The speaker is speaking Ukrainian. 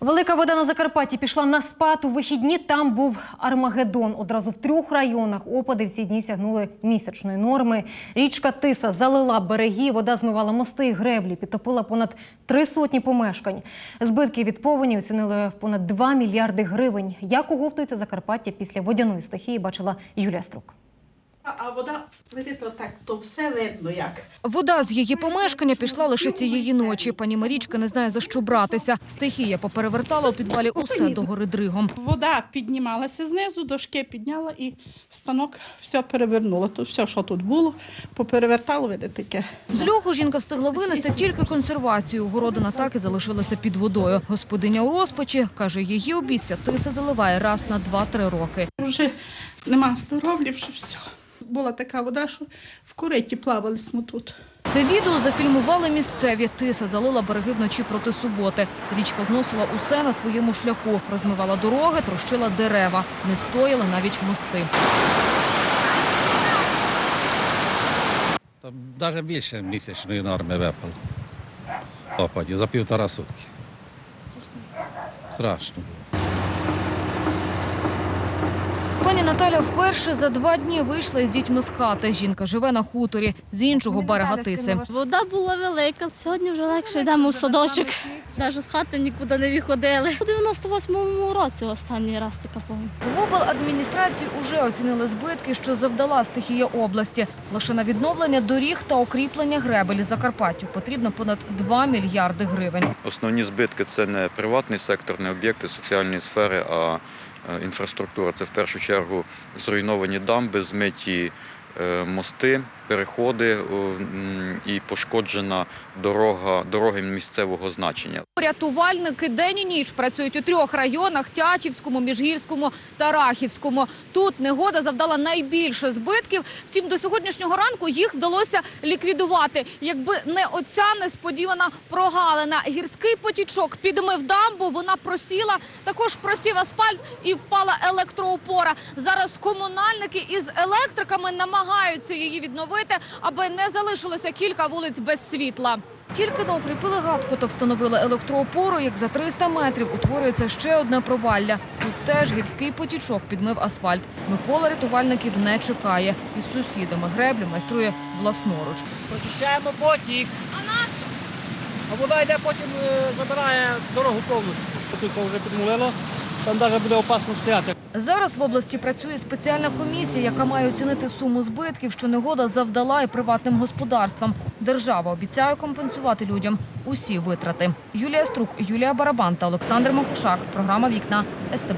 Велика вода на Закарпатті пішла на спад. У вихідні там був Армагеддон. Одразу в трьох районах опади в ці дні сягнули місячної норми. Річка Тиса залила береги, вода змивала мости і греблі, підтопила понад три сотні помешкань. Збитки від повені оцінили в понад 2 мільярди гривень. Як оговтується Закарпаття після водяної стихії, бачила Юлія Струк. А вода, видите, отак, то все видно як. Вода з її помешкання пішла лише цієї ночі. Пані Марічка не знає за що братися. Стихія поперевертала у підвалі усе до гори дригом. Вода піднімалася знизу, дошки підняла і станок все перевернуло. То все, що тут було, поперевертало, видите, таке. З льоху жінка встигла винести тільки консервацію. Городина так і залишилася під водою. Господиня у розпачі каже, її обістя тиса заливає раз на 2-3 роки. Вже нема здоров'я, вже все. Була така вода, що в кориті плавались ми тут. Це відео зафільмували місцеві. Тиса залила береги вночі проти суботи. Річка зносила усе на своєму шляху, розмивала дороги, трощила дерева. Не встояли навіть мости. Там навіть більше місячної норми випало опадів за півтора сутки. Страшно. Пані Наталя вперше за два дні вийшла із дітьми з хати. Жінка живе на хуторі з іншого берега Тиси. Вода була велика. Сьогодні вже легше йдемо в садочок. Навіть з хати нікуди не виходили. У 98-му році останній раз така повінь. В обладміністрації уже оцінили збитки, що завдала стихія області. Лише на відновлення доріг та укріплення гребелі Закарпаттю потрібно понад 2 мільярди гривень. Основні збитки це не приватний сектор, не об'єкти соціальної сфери, а інфраструктура. Це в першу чергу зруйновані дамби, змиті е, мости, переходи і пошкоджена дорога, дороги місцевого значення. Рятувальники день і ніч працюють у трьох районах – Тячівському, Міжгірському та Рахівському. Тут негода завдала найбільше збитків. Втім, до сьогоднішнього ранку їх вдалося ліквідувати. Якби не оця несподівана прогалина. Гірський потічок підмив дамбу, вона просіла, також просів асфальт і впала електроопора. Зараз комунальники із електриками намагаються її відновити, аби не залишилося кілька вулиць без світла. Тільки не укріпили гадку та встановили електроопору, як за 300 метрів утворюється ще одне провалля. Тут теж гірський потічок підмив асфальт. Микола рятувальників не чекає. Із сусідами греблі майструє власноруч. Прочищаємо потік. А нащо? А вода йде потім е, забирає дорогу повністю. Тут вже підмулило, там навіть буде опасно стояти. Зараз в області працює спеціальна комісія, яка має оцінити суму збитків, що негода завдала і приватним господарствам. Держава обіцяє компенсувати людям усі витрати. Юлія Струк, Юлія Барабан та Олександр Макушак. Програма Вікна СТБ.